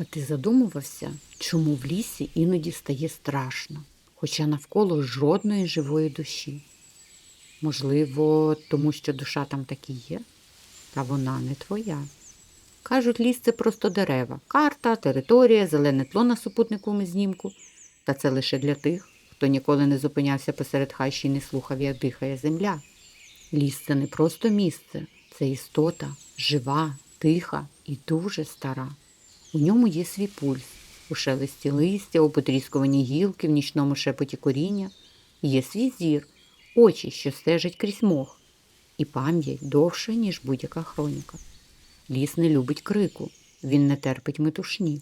А ти задумувався, чому в лісі іноді стає страшно, хоча навколо жодної живої душі? Можливо, тому що душа там таки є, та вона не твоя. Кажуть, ліс це просто дерева, карта, територія, зелене тло на супутниковому знімку. Та це лише для тих, хто ніколи не зупинявся посеред хащі і не слухав, як дихає земля. Ліс це не просто місце, це істота, жива, тиха і дуже стара. У ньому є свій пульс, у шелесті листя, у потріскуванні гілки, в нічному шепоті коріння. Є свій зір, очі, що стежать крізь мох, і пам'ять довше, ніж будь-яка хроніка. Ліс не любить крику, він не терпить метушні.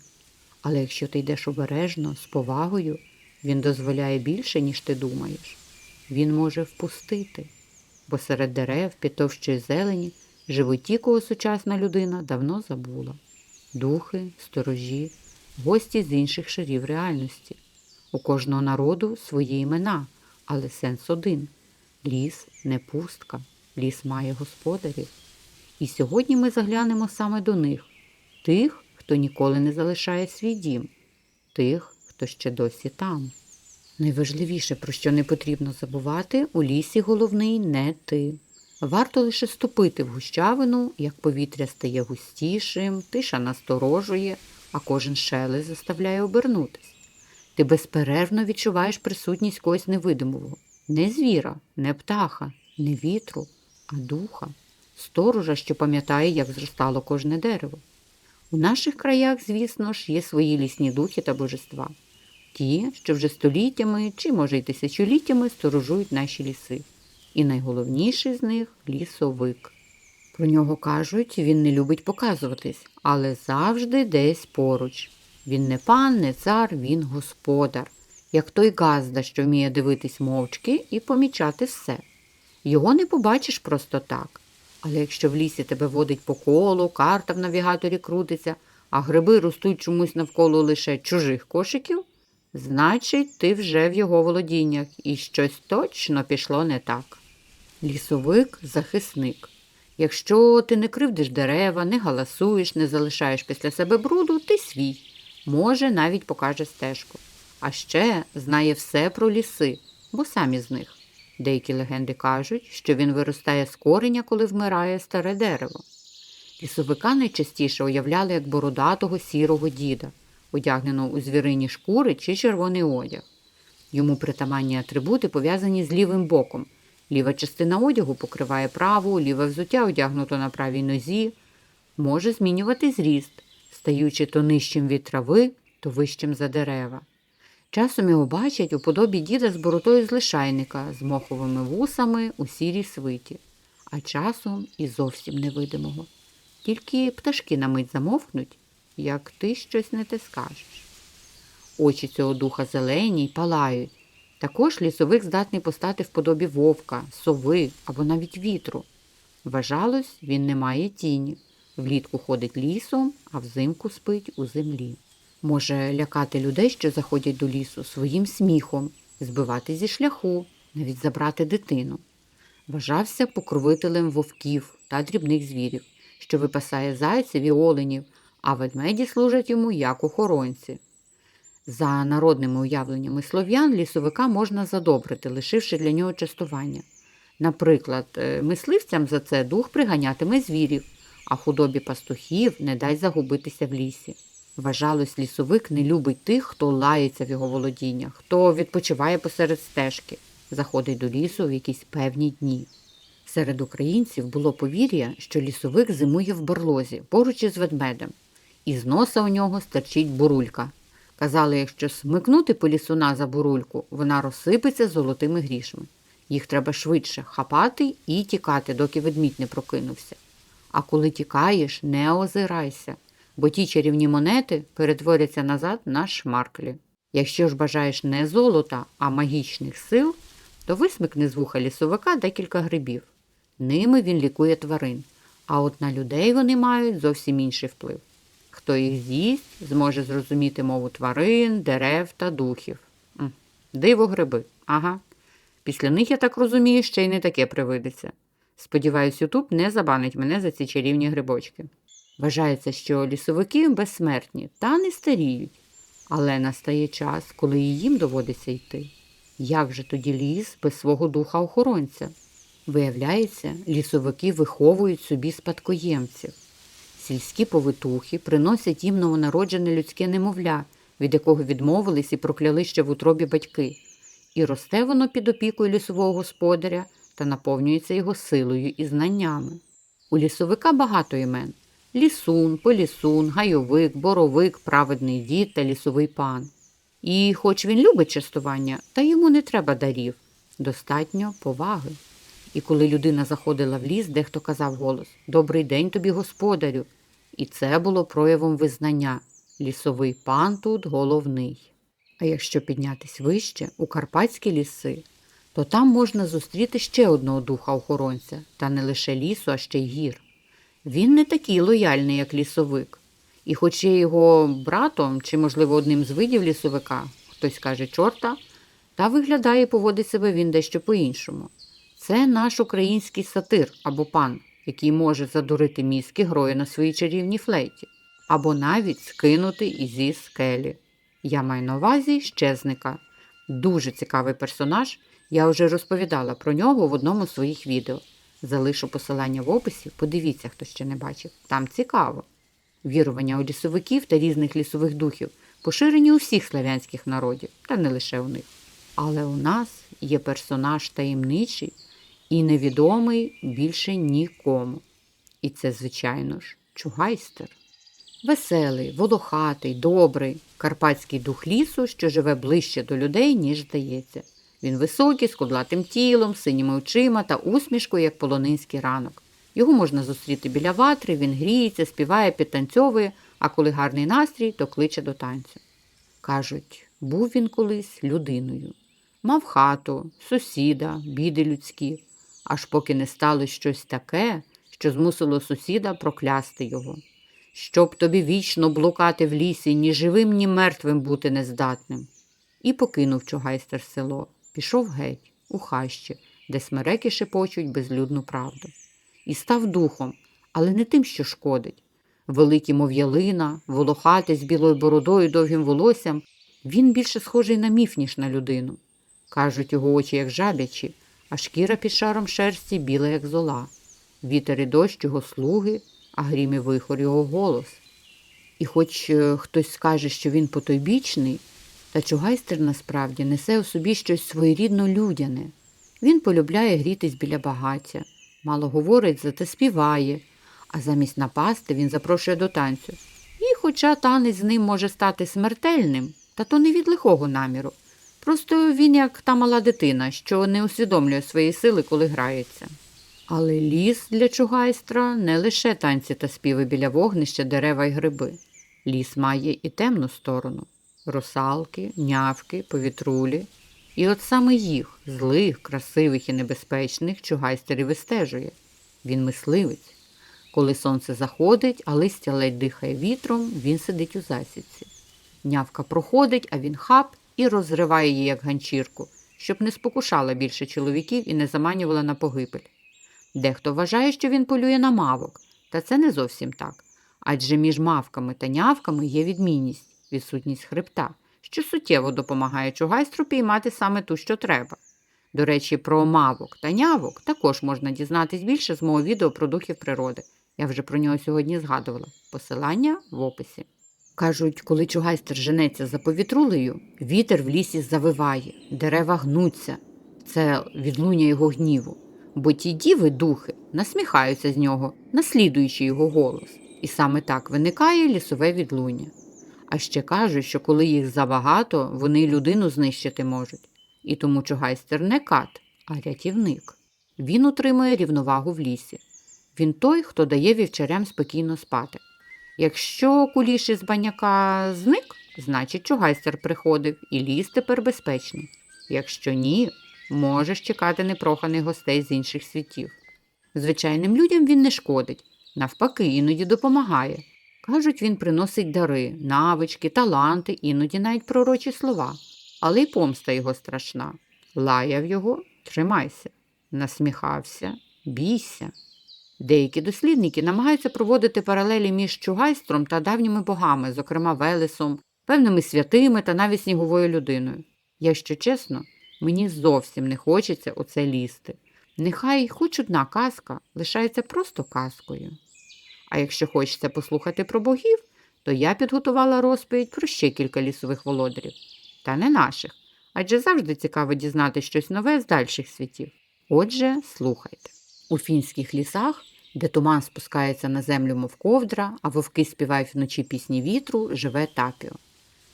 Але якщо ти йдеш обережно, з повагою, він дозволяє більше, ніж ти думаєш. Він може впустити, бо серед дерев, під товщою зелені, живуть ті, кого сучасна людина давно забула. Духи, сторожі, гості з інших шарів реальності. У кожного народу свої імена, але сенс один. Ліс не пустка, ліс має господарів. І сьогодні ми заглянемо саме до них, тих, хто ніколи не залишає свій дім, тих, хто ще досі там. Найважливіше, про що не потрібно забувати, у лісі головний не ти. Варто лише ступити в гущавину, як повітря стає густішим, тиша насторожує, а кожен шелест заставляє обернутись. Ти безперервно відчуваєш присутність когось невидимого, не звіра, не птаха, не вітру, а духа, сторожа, що пам'ятає, як зростало кожне дерево. У наших краях, звісно ж, є свої лісні духи та божества, ті, що вже століттями чи, може, й тисячоліттями сторожують наші ліси. І найголовніший з них лісовик. Про нього кажуть, він не любить показуватись, але завжди десь поруч. Він не пан, не цар, він господар, як той газда, що вміє дивитись мовчки і помічати все. Його не побачиш просто так. Але якщо в лісі тебе водить по колу, карта в навігаторі крутиться, а гриби ростуть чомусь навколо лише чужих кошиків, значить, ти вже в його володіннях і щось точно пішло не так. Лісовик захисник. Якщо ти не кривдиш дерева, не галасуєш, не залишаєш після себе бруду, ти свій. Може, навіть покаже стежку. А ще знає все про ліси, бо сам із них. Деякі легенди кажуть, що він виростає з кореня, коли вмирає старе дерево. Лісовика найчастіше уявляли як бородатого сірого діда, одягненого у звірині шкури чи червоний одяг. Йому притаманні атрибути пов'язані з лівим боком. Ліва частина одягу покриває праву, ліве взуття одягнуто на правій нозі, може змінювати зріст, стаючи то нижчим від трави, то вищим за дерева. Часом його бачать у подобі діда з боротою з лишайника, з моховими вусами у сірій свиті, а часом і зовсім невидимого. Тільки пташки на мить замовкнуть, як ти щось не те скажеш. Очі цього духа зелені й палають. Також лісовик здатний постати в подобі вовка, сови або навіть вітру. Вважалось, він не має тіні. Влітку ходить лісом, а взимку спить у землі. Може лякати людей, що заходять до лісу, своїм сміхом, збивати зі шляху, навіть забрати дитину. Вважався покровителем вовків та дрібних звірів, що випасає зайців і оленів, а ведмеді служать йому як охоронці. За народними уявленнями слов'ян лісовика можна задобрити, лишивши для нього частування. Наприклад, е, мисливцям за це дух приганятиме звірів, а худобі пастухів не дай загубитися в лісі. Вважалось, лісовик не любить тих, хто лається в його володіннях, хто відпочиває посеред стежки, заходить до лісу в якісь певні дні. Серед українців було повір'я, що лісовик зимує в барлозі поруч із ведмедем, і з носа у нього стерчить бурулька. Казали, якщо смикнути полісуна за бурульку, вона розсипеться золотими грішми. Їх треба швидше хапати і тікати, доки ведмідь не прокинувся. А коли тікаєш, не озирайся, бо ті чарівні монети перетворяться назад на шмарклі. Якщо ж бажаєш не золота, а магічних сил, то висмикни з вуха лісовика декілька грибів. Ними він лікує тварин, а от на людей вони мають зовсім інший вплив. Хто їх з'їсть, зможе зрозуміти мову тварин, дерев та духів. Диво гриби, ага. Після них, я так розумію, ще й не таке привидеться. Сподіваюсь, Ютуб не забанить мене за ці чарівні грибочки. Вважається, що лісовики безсмертні та не старіють. Але настає час, коли і їм доводиться йти. Як же тоді ліс без свого духа охоронця? Виявляється, лісовики виховують собі спадкоємців. Сільські повитухи приносять їм новонароджене людське немовля, від якого відмовились і прокляли ще в утробі батьки. І росте воно під опікою лісового господаря та наповнюється його силою і знаннями. У лісовика багато імен лісун, полісун, гайовик, боровик, праведний дід та лісовий пан. І хоч він любить частування, та йому не треба дарів, достатньо поваги. І коли людина заходила в ліс, дехто казав голос Добрий день тобі, господарю. І це було проявом визнання. Лісовий пан тут головний. А якщо піднятись вище, у карпатські ліси, то там можна зустріти ще одного духа охоронця, та не лише лісу, а ще й гір. Він не такий лояльний, як лісовик. І хоч є його братом чи, можливо, одним з видів лісовика, хтось каже чорта, та виглядає і поводить себе він дещо по-іншому. Це наш український сатир або пан, який може задурити мізки грою на своїй чарівній флейті, або навіть скинути ізі скелі. Я маю на увазі щезника. Дуже цікавий персонаж. Я вже розповідала про нього в одному з своїх відео. Залишу посилання в описі, подивіться, хто ще не бачив. Там цікаво. Вірування у лісовиків та різних лісових духів поширені у всіх славянських народів, та не лише у них. Але у нас є персонаж таємничий і невідомий більше нікому. І це, звичайно ж, чугайстер. Веселий, волохатий, добрий, карпатський дух лісу, що живе ближче до людей, ніж здається. Він високий, з кудлатим тілом, синіми очима та усмішкою, як полонинський ранок. Його можна зустріти біля ватри, він гріється, співає, підтанцьовує, а коли гарний настрій, то кличе до танцю. Кажуть, був він колись людиною. Мав хату, сусіда, біди людські, аж поки не сталося щось таке, що змусило сусіда проклясти його. Щоб тобі вічно блукати в лісі, ні живим, ні мертвим бути нездатним. І покинув чугайстер село, пішов геть, у хащі, де смереки шепочуть безлюдну правду. І став духом, але не тим, що шкодить. Великий, мов ялина, волохатий з білою бородою, довгим волоссям, він більше схожий на міф, ніж на людину. Кажуть, його очі, як жабячі, а шкіра під шаром шерсті біла, як зола. Вітер і дощ його слуги, а грім і вихор його голос. І хоч е, хтось скаже, що він потойбічний, та чугайстер насправді несе у собі щось своєрідно людяне. Він полюбляє грітись біля багаття, мало говорить, зате співає, а замість напасти він запрошує до танцю. І, хоча танець з ним може стати смертельним, та то не від лихого наміру. Просто він як та мала дитина, що не усвідомлює свої сили, коли грається. Але ліс для чугайстра не лише танці та співи біля вогнища, дерева й гриби. Ліс має і темну сторону русалки, нявки, повітрулі. І от саме їх, злих, красивих і небезпечних, чугайстер і вистежує. Він мисливець. Коли сонце заходить, а листя ледь дихає вітром, він сидить у засідці. Нявка проходить, а він хап і розриває її, як ганчірку, щоб не спокушала більше чоловіків і не заманювала на погибель. Дехто вважає, що він полює на мавок, та це не зовсім так. Адже між мавками та нявками є відмінність, відсутність хребта, що суттєво допомагає чугайстру піймати саме ту, що треба. До речі, про мавок та нявок також можна дізнатись більше з мого відео про духів природи. Я вже про нього сьогодні згадувала. Посилання в описі. Кажуть, коли чугайстер женеться за повітрулею, вітер в лісі завиває, дерева гнуться. Це відлуння його гніву. Бо ті діви, духи, насміхаються з нього, наслідуючи його голос. І саме так виникає лісове відлуння. А ще кажуть, що коли їх забагато, вони людину знищити можуть. І тому чугайстер не кат, а рятівник. Він утримує рівновагу в лісі. Він той, хто дає вівчарям спокійно спати. Якщо куліш із баняка зник, значить чугайстер приходив, і ліс тепер безпечний. Якщо ні, можеш чекати непроханих гостей з інших світів. Звичайним людям він не шкодить, навпаки, іноді допомагає. Кажуть, він приносить дари, навички, таланти, іноді навіть пророчі слова. Але й помста його страшна. Лаяв його, тримайся, насміхався, бійся. Деякі дослідники намагаються проводити паралелі між чугайстром та давніми богами, зокрема Велесом, певними святими та навіть сніговою людиною. Якщо чесно, мені зовсім не хочеться оце лізти. Нехай хоч одна казка лишається просто казкою. А якщо хочеться послухати про богів, то я підготувала розповідь про ще кілька лісових володарів. Та не наших, адже завжди цікаво дізнати щось нове з дальших світів. Отже, слухайте. У фінських лісах, де туман спускається на землю, мов ковдра, а вовки співають вночі пісні вітру, живе Тапіо.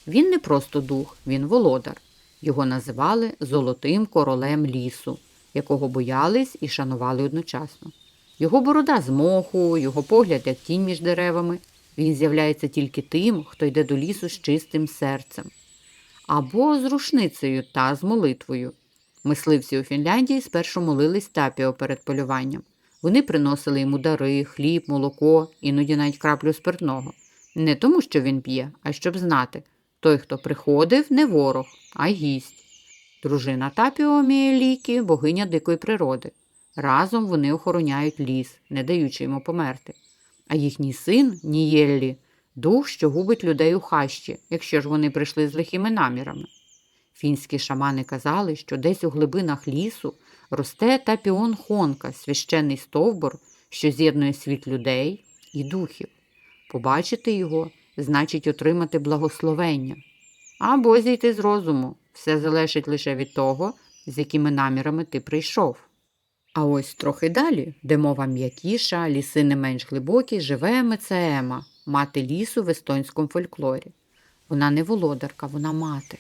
Він не просто дух, він володар. Його називали Золотим королем лісу, якого боялись і шанували одночасно. Його борода з моху, його погляд як тінь між деревами. Він з'являється тільки тим, хто йде до лісу з чистим серцем. Або з рушницею та з молитвою. Мисливці у Фінляндії спершу молились Тапіо перед полюванням. Вони приносили йому дари, хліб, молоко, іноді навіть краплю спиртного. Не тому, що він п'є, а щоб знати той, хто приходив, не ворог, а гість. Дружина Тапіо Міелікі – богиня дикої природи. Разом вони охороняють ліс, не даючи йому померти. А їхній син Нієллі – дух, що губить людей у хащі, якщо ж вони прийшли з лихими намірами. Фінські шамани казали, що десь у глибинах лісу росте тапіон хонка, священний стовбур, що з'єднує світ людей і духів. Побачити його значить отримати благословення або зійти з розуму. Все залежить лише від того, з якими намірами ти прийшов. А ось трохи далі, де мова м'якіша, ліси не менш глибокі, живе Мецеема, мати лісу в естонському фольклорі. Вона не володарка, вона мати.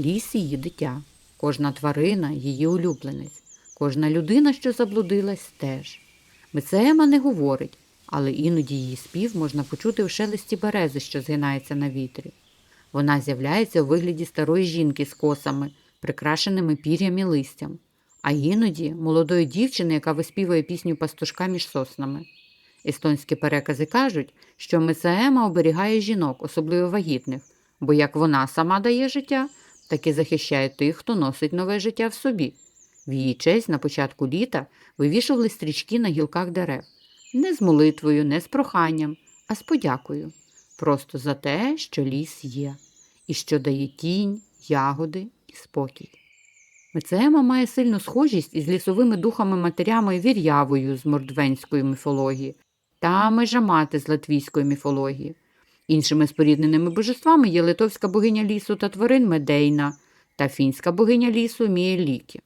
Ліс її дитя, кожна тварина її улюбленець, кожна людина, що заблудилась, теж. Мецеема не говорить, але іноді її спів можна почути в шелесті берези, що згинається на вітрі. Вона з'являється у вигляді старої жінки з косами, прикрашеними пір'ям і листям, а іноді молодої дівчини, яка виспівує пісню пастушка між соснами. Естонські перекази кажуть, що Месаема оберігає жінок, особливо вагітних, бо як вона сама дає життя, так і захищає тих, хто носить нове життя в собі. В її честь на початку літа вивішували стрічки на гілках дерев. Не з молитвою, не з проханням, а з подякою. Просто за те, що ліс є, і що дає тінь, ягоди і спокій. Мецеема має сильну схожість із лісовими духами матерями вір'явою з мордвенської міфології та межамати з латвійської міфології. Іншими спорідненими божествами є литовська богиня лісу та тварин Медейна та фінська богиня лісу Мієлікі.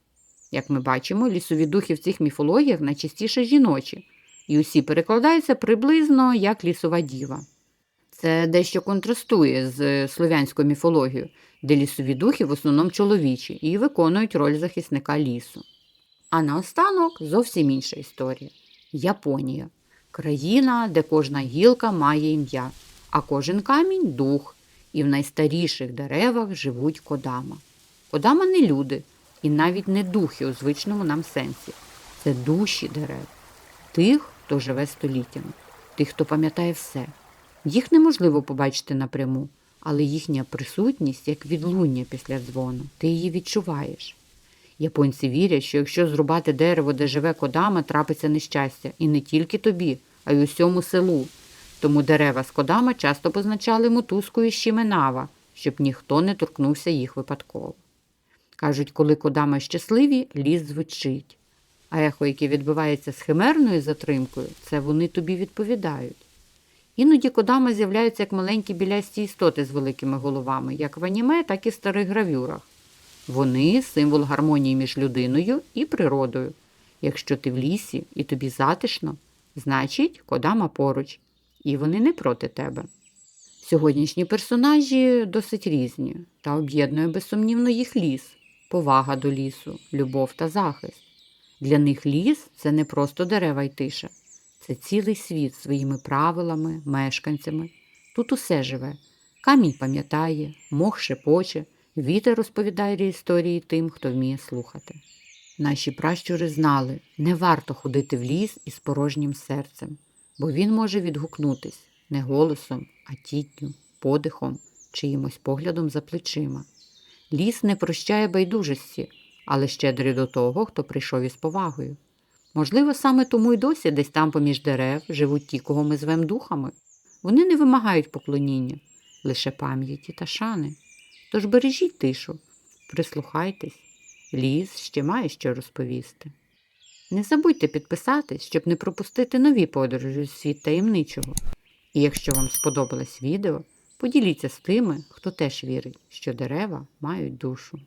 Як ми бачимо, лісові духи в цих міфологіях найчастіше жіночі, і усі перекладаються приблизно як лісова діва. Це дещо контрастує з слов'янською міфологією, де лісові духи в основному чоловічі і виконують роль захисника лісу. А наостанок зовсім інша історія Японія країна, де кожна гілка має ім'я, а кожен камінь дух, і в найстаріших деревах живуть кодама. Кодама не люди і навіть не духи у звичному нам сенсі. Це душі дерев, тих, хто живе століттями, тих, хто пам'ятає все. Їх неможливо побачити напряму, але їхня присутність як відлуння після дзвону, ти її відчуваєш. Японці вірять, що якщо зрубати дерево, де живе кодама, трапиться нещастя, і не тільки тобі, а й усьому селу. Тому дерева з кодама часто позначали мотузкою щіменава, щоб ніхто не торкнувся їх випадково. Кажуть, коли кодама щасливі, ліс звучить. А ехо, яке відбувається з химерною затримкою, це вони тобі відповідають. Іноді кодами з'являються як маленькі білясті істоти з великими головами, як в аніме, так і в старих гравюрах. Вони символ гармонії між людиною і природою. Якщо ти в лісі і тобі затишно, значить кодама поруч, і вони не проти тебе. Сьогоднішні персонажі досить різні, та об'єднує безсумнівно їх ліс, повага до лісу, любов та захист. Для них ліс це не просто дерева й тиша. Це цілий світ своїми правилами, мешканцями. Тут усе живе. Камінь пам'ятає, мох шепоче, вітер розповідає історії тим, хто вміє слухати. Наші пращури знали, не варто ходити в ліс із порожнім серцем, бо він може відгукнутись не голосом, а тітню, подихом, чиїмось поглядом за плечима. Ліс не прощає байдужості, але щедрий до того, хто прийшов із повагою. Можливо, саме тому й досі десь там поміж дерев живуть ті, кого ми звемо духами. Вони не вимагають поклоніння, лише пам'яті та шани. Тож бережіть тишу, прислухайтесь, ліс ще має що розповісти. Не забудьте підписатись, щоб не пропустити нові подорожі у світ таємничого. І якщо вам сподобалось відео, поділіться з тими, хто теж вірить, що дерева мають душу.